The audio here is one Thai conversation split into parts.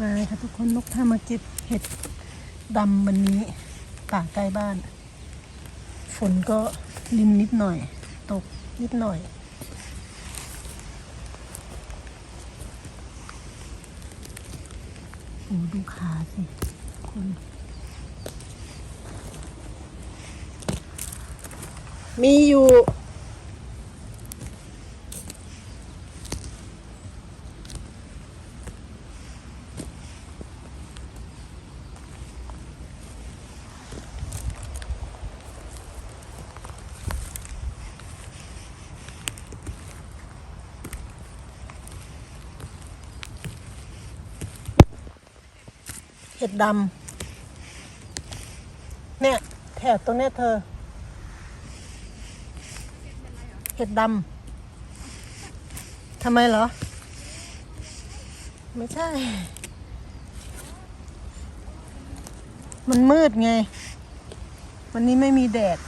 มาค่ะทุกคนนกท่ามาเก็บเห็ดดำวันนี้ป่าใกล้บ้าน ฝนก็ริมนิดหน่อย ตกนิดหน่อย โอ้ดูขาสิคนมีอยู่ ดดำเนี่ยแถบตรงเนี้ยเธอ เห็ดดำทำไมเหรอ ไม่ใช่ มันมืดไง วันนี้ไม่มีแดด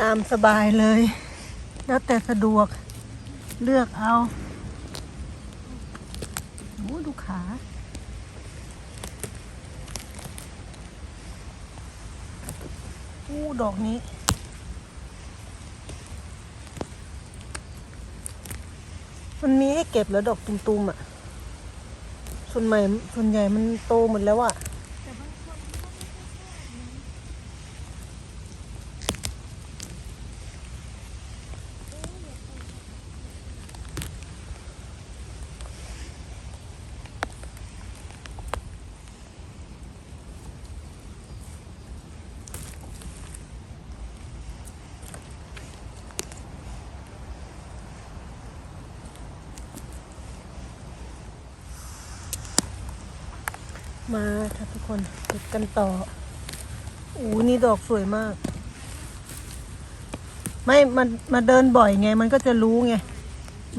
ตามสบายเลย แล้วแต่สะดวกเลือกเอาโอ้ดูขา อู้ดอกนี้ มันมีให้เก็บแล้วดอกตุ่มๆอะ ส่วนใหม่ส่วนใหญ่มันโตหมดแล้วอะ มาค่ะทุกคนเก็บกันต่ออู้นี่ดอกสวยมาก ไม่มันมาเดินบ่อยไง มันก็จะรู้ไง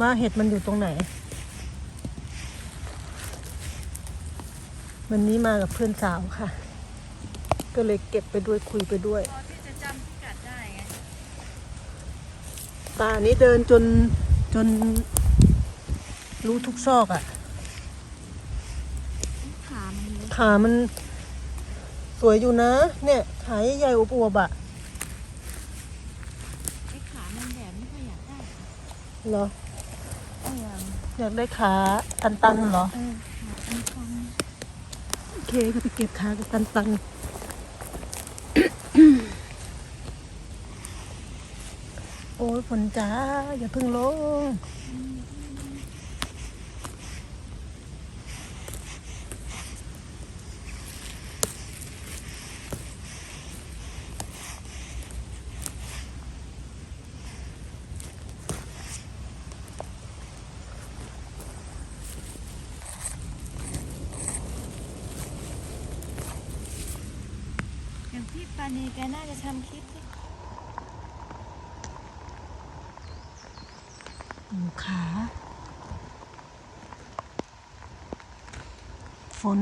ว่าเห็ดมันอยู่ตรงไหน วันนี้มากับเพื่อนสาวค่ะ ก็เลยเก็บไปด้วยคุยไปด้วยพอที่จะจำพิกัดได้ไงป่านี้เดินจนจนรู้ทุกซอกอะ่ะ ขามันเล็ก ขามัน สวยอยู่นะ เนี่ยขาใหญ่ๆอวบๆอะไอ้ขามันแบบไม่ค่อยอยากได้เหรอไม่อยากอยากได้ขาตันๆเหรอ เออขามันฟังโอเคก็ไปเก็บขาตันตันๆ โอ้ยฝนจ้า อย่าเพิ่งลง นีแกน่าจะทำคลิปที่ดูขา ฝน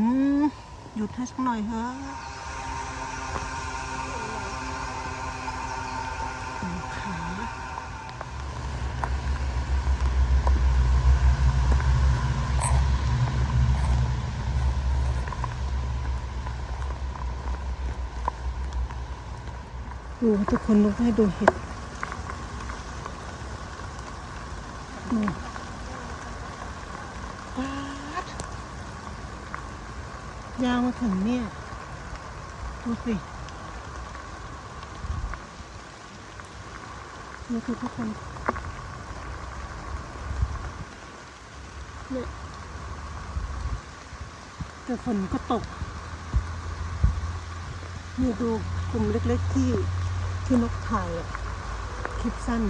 หยุดให้สักหน่อยเถอะ ดูทุกคนลุกให้ดูเห็ดดูปาดยาวมาถึงเนี่ย ดูสินี่คือทุกคนเนี่ยแต่ฝนก็ตกนี่ดูกลุ่มเล็กๆที่ ที่นกถ่ายอะคลิปสั้น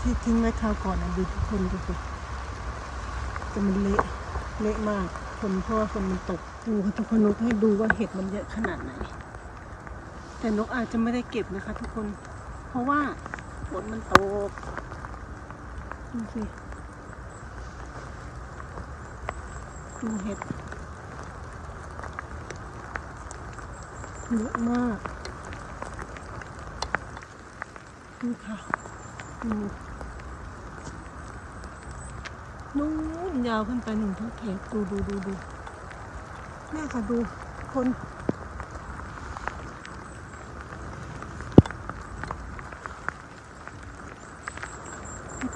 ที่ทิ้งไว้คราวก่อนนะดูทุกคนดูสิแต่มันเละเละมากฝนเพราะว่าฝนมันตกดูค่ะทุกคนนกให้ดูว่าเห็ดมันเยอะขนาดไหน แต่นกอาจจะไม่ได้เก็บนะคะ ทุกคน เพราะว่าฝนมันตกดูสิดูเห็ดเยอะมาก ดูค่ะดูนู้นยาวขึ้นไปหนึ่งทั้งแถบดูดูดูดูเนี่ยค่ะดูคน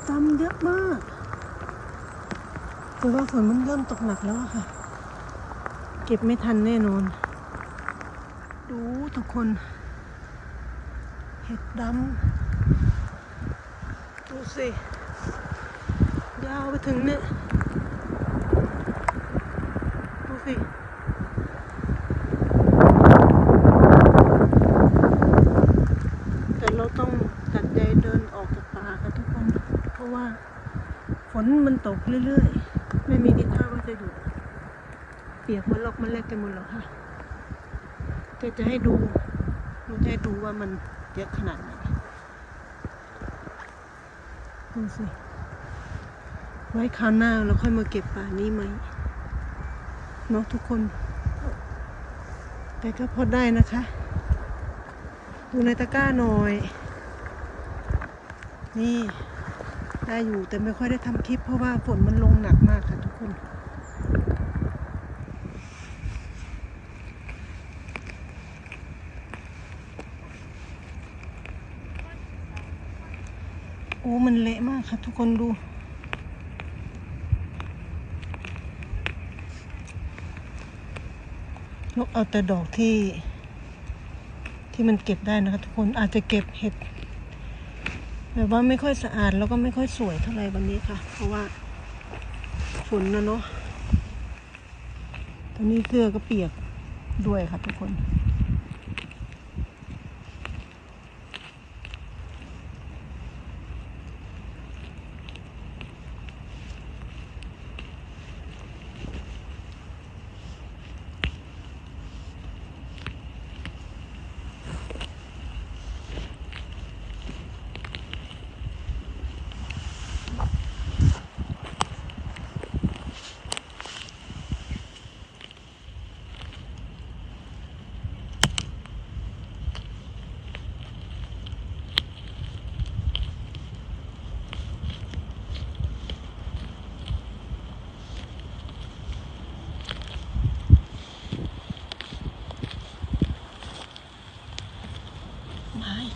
จำเยอะมากแต่ว่าฝนมันเริ่มตกหนักแล้วค่ะ เก็บไม่ทันแน่นอน ดูทุกคน เห็ดดำ สิ ยาวไปถึงเนี่ย ดูสิแต่เราต้องตัดใจเดินออกจากป่าค่ะทุกคน เพราะว่าฝนมันตกเรื่อยๆ ไม่มีทิศทางว่าจะหยุดเปียกมันลอกมันแลกกันหมดแล้วค่ะแต่จะให้ดูหนูจะให้ดูว่ามันเยอะขนาดไหน ดูสิ ไว้คราวหน้าเราค่อยมาเก็บป่านี้ไหมเนาะทุกคน แต่ก็พอได้นะคะ ดูในตะกร้าหน่อย นี่ ได้อยู่แต่ไม่ค่อยได้ทำคลิปเพราะว่าฝนมันลงหนักมากค่ะทุกคน โอ้มันเละมากค่ะทุกคนดู นกเอาแต่ดอกที่ ที่มันเก็บได้นะคะทุกคนอาจจะเก็บเห็ดแบบว่าไม่ค่อยสะอาดแล้วก็ไม่ค่อยสวยเท่าไหร่วันนี้ค่ะ เพราะว่าฝนนะเนาะตอนนี้เสื้อก็เปียกด้วยค่ะทุกคน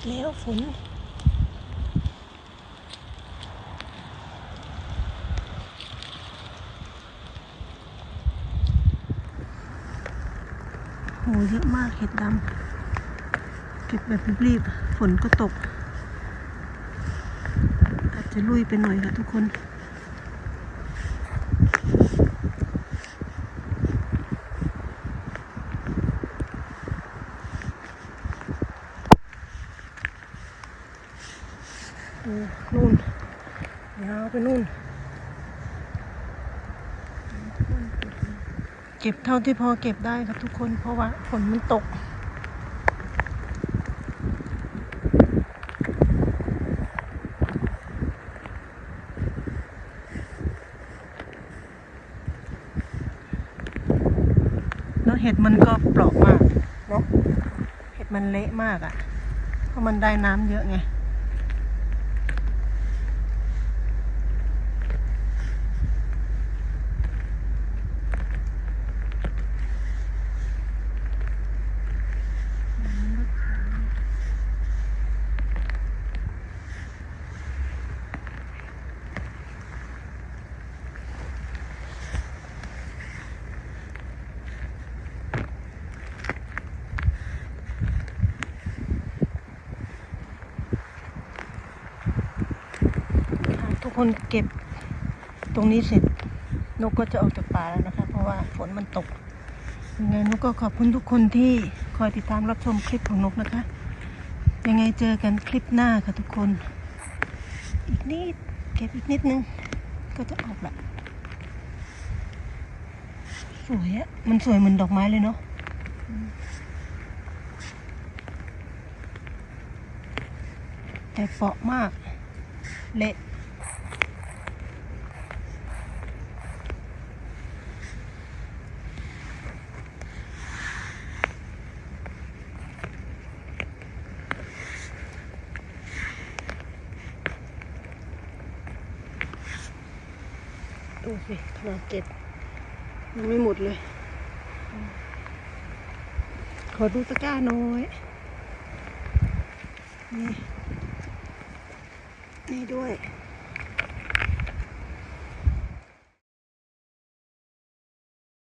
แล้วฝนโหเยอะมากเห็ดดำเก็บแบบรีบๆฝนก็ตก อาจจะลุยไปหน่อยค่ะทุกคน ดูนู่นยาวไปนู่น เก็บเท่าที่พอเก็บได้ครับทุกคนเพราะว่าฝนมันตก แล้วเห็ดมันก็เปราะมากเนาะเห็ดมันเละมากอะ่ะ เพราะมันได้น้ำเยอะไง คนเก็บตรงนี้เสร็จนกก็จะออกจากป่าแล้วนะคะ เพราะว่าฝนมันตกยังไงนกก็ขอบคุณทุกคนที่คอยติดตามรับชมคลิปของนกนะคะ ยังไงเจอกันคลิปหน้าค่ะทุกคน อีกนิดเก็บอีกนิดนึง ก็จะออกละสวยอะมันสวยเหมือนดอกไม้เลยเนาะแต่เปาะมาก เละ ดูสิขนาเจ็ดยังไม่หมดเลย ขอดูตะกร้าน้อย นี่ นี่ด้วย